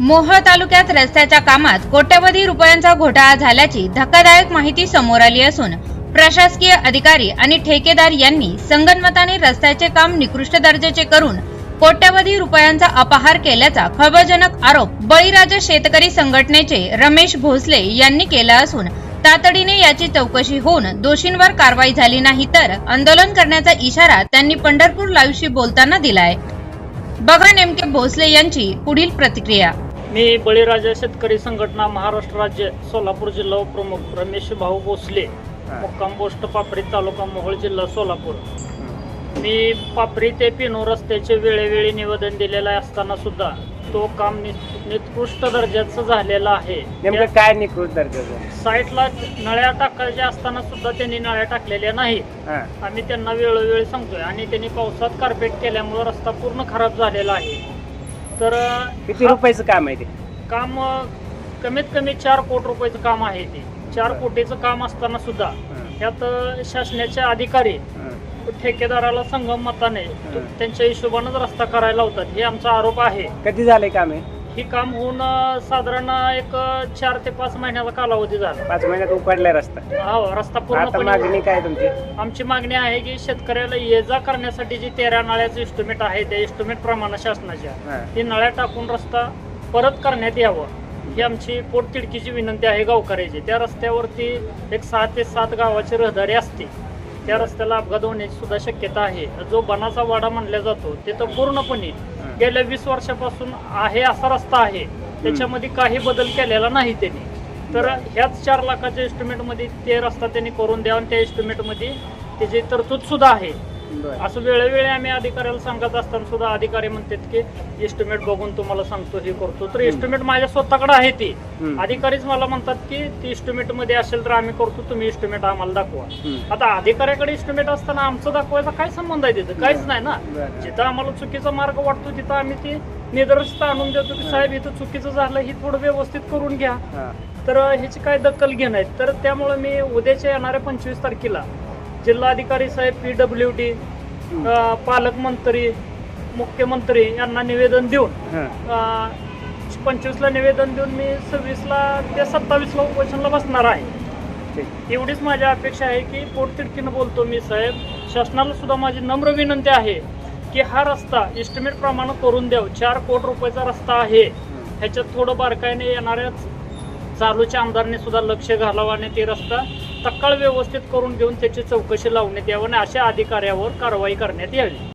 मोहोळ तालुक्यात रस्त्याच्या कामात कोट्यवधी रुपयांचा घोटाळा झाल्याची धक्कादायक माहिती समोर आली असून प्रशासकीय अधिकारी आणि ठेकेदार यांनी संगनमताने रस्त्याचे काम निकृष्ट दर्जाचे करून कोट्यवधी रुपयांचा अपहार केल्याचा खळबळजनक आरोप बळीराजा शेतकरी संघटनेचे रमेश भोसले यांनी केला असून तातडीने याची चौकशी होऊन दोषींवर कारवाई झाली नाही तर आंदोलन करण्याचा इशारा त्यांनी पंढरपूर लाईव्हशी बोलताना दिलाय. बघा नेमके भोसले यांची पुढील प्रतिक्रिया. मी बळीराजा शेतकरी संघटना महाराष्ट्र राज्य सोलापूर जिल्हा उपप्रमुख रमेश भाऊ भोसले मुक्काम पोस्ट पापरी तालुका मोहोळ जिल्हा सोलापूर. मी पापरी ते पिनो रस्त्याचे वेळोवेळी निवेदन दिलेलं असताना सुद्धा तो काम नि- निकृष्ट दर्जाचं झालेलं आहे. नेमकं त्या काय निकृष्ट दर्जाचं? साईटला नळ्या टाकायच्या असताना सुद्धा त्यांनी नळ्या टाकलेल्या नाहीत हा. आम्ही त्यांना वेळोवेळी सांगतोय. आणि त्यांनी पावसात कार्पेट केल्यामुळे रस्ता पूर्ण खराब झालेला आहे. तर किती हा- रुपयाचं काम आहे ते? काम अ, कमीत कमी चार कोटी रुपयाचं काम आहे ते. चार कोटीचं काम असताना सुद्धा त्यात अ, शासनाचे अधिकारी ठेकेदाराला संगम मताने तो- त्यांच्या हिशोबानंच रस्ता करायला लावतात. हे आमचा आरोप आहे. कधी झालंय काम? ही काम होऊन साधारण एक चार ते पाच महिन्याचा कालावधी झाला. पाच महिन्यात उकडलाय रस्ता. हा रस्ता पूर्णपणे मागणी काय तुमची? आमची मागणी आहे की शेतकऱ्याला ये जा करण्यासाठी जी तेरा नळ्याचं इस्टिमेट आहे त्या इस्टिमेट प्रमाणे शासनाच्या. ती नळ्या टाकून रस्ता परत करण्यात यावं. ही आमची पोटतिडकीची विनंती आहे गावकऱ्याची. त्या रस्त्यावरती एक सहा ते सात गावाची रहदारी असते. त्या रस्त्याला अपघात होण्याची सुद्धा शक्यता आहे. जो बनाचा वाडा मानला जातो तिथं पूर्णपणे गेल्या वीस वर्षापासून आहे असा रस्ता आहे. त्याच्यामध्ये काही बदल केलेला नाही त्यांनी. तर ह्याच चार लाखाच्या एस्टिमेटमध्ये ते रस्ता त्यांनी करून द्यावा आणि त्या एस्टिमेटमध्ये त्याची तरतूद सुद्धा आहे. असं वेळोवेळी आम्ही अधिकाऱ्याला सांगत असताना सुद्धा अधिकारी म्हणतात की एस्टिमेट बघून तुम्हाला सांगतो हे करतो. तर एस्टिमेट माझ्या स्वतःकडे आहे ती. अधिकारीच मला म्हणतात की ती एस्टिमेटमध्ये असेल तर आम्ही करतो तुम्ही एस्टिमेट आम्हाला दाखवा. आता अधिकाऱ्याकडे एस्टिमेट असताना आमचं दाखवायचा काय संबंध आहे तिथं? काहीच नाही ना. जिथं आम्हाला चुकीचा मार्ग वाटतो तिथं आम्ही ते निदर्शता आणून देतो की साहेब इथं चुकीचं झालं ही थोडं व्यवस्थित करून घ्या. तर ह्याची काय दखल घेणं आहे? तर त्यामुळे मी उद्याच्या येणाऱ्या पंचवीस तारखेला जिल्हाधिकारी साहेब पी डब्ल्यू डी पालकमंत्री मुख्यमंत्री यांना निवेदन देऊन हा. पंचवीसला निवेदन देऊन मी सव्वीसला ते सत्तावीसला उपोषणला बसणार आहे ठीक. एवढीच माझी अपेक्षा आहे की पोटतिडकीनं बोलतो मी साहेब शासनाला सुद्धा माझी नम्र विनंती आहे की हा रस्ता एस्टिमेट प्रमाणे करून द्याव चार कोटी रुपयाचा रस्ता आहे. ह्याच्यात थोडं बारकाईने येणाऱ्या चालूच्या आमदारने सुद्धा लक्ष घालावं आणि ते रस्ता तत्काळ व्यवस्थित करून घेऊन त्याची चौकशी लावण्यात यावं आणि अशा अधिकाऱ्यावर कारवाई करण्यात यावी.